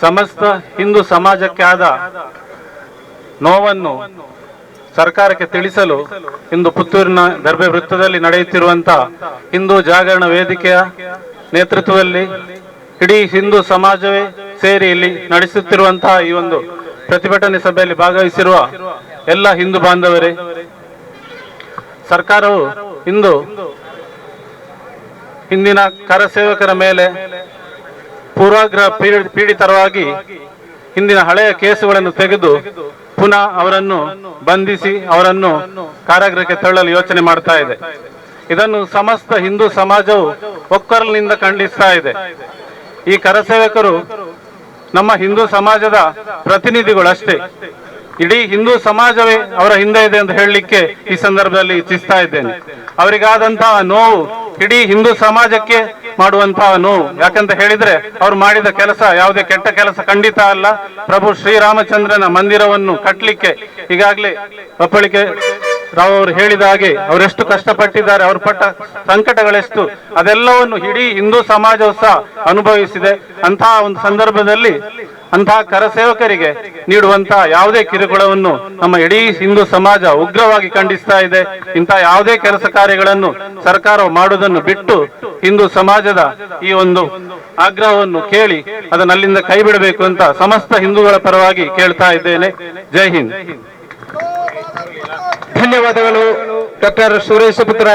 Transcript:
ಸಮಸ್ತ ಹಿಂದೂ ಸಮಾಜಕ್ಕೆ ಆದ ನೋವನ್ನು ಸರ್ಕಾರಕ್ಕೆ ತಿಳಿಸಲು ಇಂದು ಪುತ್ತೂರಿನ ದರ್ಬೆ ವೃತ್ತದಲ್ಲಿ ನಡೆಯುತ್ತಿರುವಂತ ಹಿಂದೂ ಜಾಗರಣ ವೇದಿಕೆಯ ನೇತೃತ್ವದಲ್ಲಿ ಇಡೀ ಹಿಂದೂ ಸಮಾಜವೇ ಸೇರಿ ಇಲ್ಲಿ ನಡೆಸುತ್ತಿರುವಂತಹ ಈ ಒಂದು ಪ್ರತಿಭಟನೆ ಸಭೆಯಲ್ಲಿ ಭಾಗವಹಿಸಿರುವ ಎಲ್ಲ ಹಿಂದೂ ಬಾಂಧವರೇ, ಸರ್ಕಾರವು ಇಂದು ಹಿಂದಿನ ಕರಸೇವಕರ ಮೇಲೆ ಪೂರ್ವಾಗ್ರಹ ಪೀಡಿ- ಪೀಡಿತರವಾಗಿ ಹಿಂದಿನ ಹಳೆಯ ಕೇಸುಗಳನ್ನು ತೆಗೆದು ಪುನಃ ಅವರನ್ನು ಬಂಧಿಸಿ ಅವರನ್ನು ಕಾರಾಗೃಹಕ್ಕೆ ತಳ್ಳಲು ಯೋಚನೆ ಮಾಡ್ತಾ ಇದೆ. ಇದನ್ನು ಸಮಸ್ತ ಹಿಂದೂ ಸಮಾಜವು ಒಕ್ಕರಲಿನಿಂದ ಖಂಡಿಸ್ತಾ ಇದೆ. ಈ ಕರಸೇವಕರು ನಮ್ಮ ಹಿಂದೂ ಸಮಾಜದ ಪ್ರತಿನಿಧಿಗಳು ಅಷ್ಟೇ. ಇಡೀ ಹಿಂದೂ ಸಮಾಜವೇ ಅವರ ಹಿಂದೆ ಇದೆ ಅಂತ ಹೇಳಲಿಕ್ಕೆ ಈ ಸಂದರ್ಭದಲ್ಲಿ ಇಚ್ಛಿಸ್ತಾ ಇದ್ದೇನೆ. ಅವರಿಗಾದಂತಹ ನೋವು ಇಡೀ ಹಿಂದೂ ಸಮಾಜಕ್ಕೆ ಮಾಡುವಂತಹ ನೋವು. ಯಾಕಂತ ಹೇಳಿದ್ರೆ ಅವ್ರು ಮಾಡಿದ ಕೆಲಸ ಯಾವುದೇ ಕೆಟ್ಟ ಕೆಲಸ ಖಂಡಿತ ಅಲ್ಲ. ಪ್ರಭು ಶ್ರೀರಾಮಚಂದ್ರನ ಮಂದಿರವನ್ನು ಕಟ್ಟಲಿಕ್ಕೆ ಈಗಾಗಲೇ ಒಪ್ಪಳಿಕೆ ರಾವ್ ಅವರು ಹೇಳಿದ ಹಾಗೆ ಅವರೆಷ್ಟು ಕಷ್ಟಪಟ್ಟಿದ್ದಾರೆ, ಅವ್ರ ಪಟ್ಟ ಸಂಕಟಗಳೆಷ್ಟು ಅದೆಲ್ಲವನ್ನು ಇಡೀ ಹಿಂದೂ ಸಮಾಜವು ಸಹ ಅನುಭವಿಸಿದೆ. ಅಂತಹ ಒಂದು ಸಂದರ್ಭದಲ್ಲಿ ಅಂತಹ ಕರಸೇವಕರಿಗೆ ನೀಡುವಂತಹ ಯಾವುದೇ ಕಿರುಕುಳವನ್ನು ನಮ್ಮ ಇಡೀ ಹಿಂದೂ ಸಮಾಜ ಉಗ್ರವಾಗಿ ಖಂಡಿಸ್ತಾ ಇದೆ. ಇಂತಹ ಯಾವುದೇ ಕೆಲಸ ಕಾರ್ಯಗಳನ್ನು ಸರ್ಕಾರವು ಮಾಡುವುದನ್ನು ಬಿಟ್ಟು ಹಿಂದೂ ಸಮಾಜದ ಈ ಒಂದು ಆಗ್ರಹವನ್ನು ಕೇಳಿ ಅದನ್ನ ಅಲ್ಲಿಂದ ಕೈ ಬಿಡಬೇಕು ಅಂತ ಸಮಸ್ತ ಹಿಂದೂಗಳ ಪರವಾಗಿ ಕೇಳ್ತಾ ಇದ್ದೇನೆ. ಜೈ ಹಿಂದ್. ಧನ್ಯವಾದಗಳು ಡಾಕ್ಟರ್ ಸುರೇಶ ಪುತ್ರ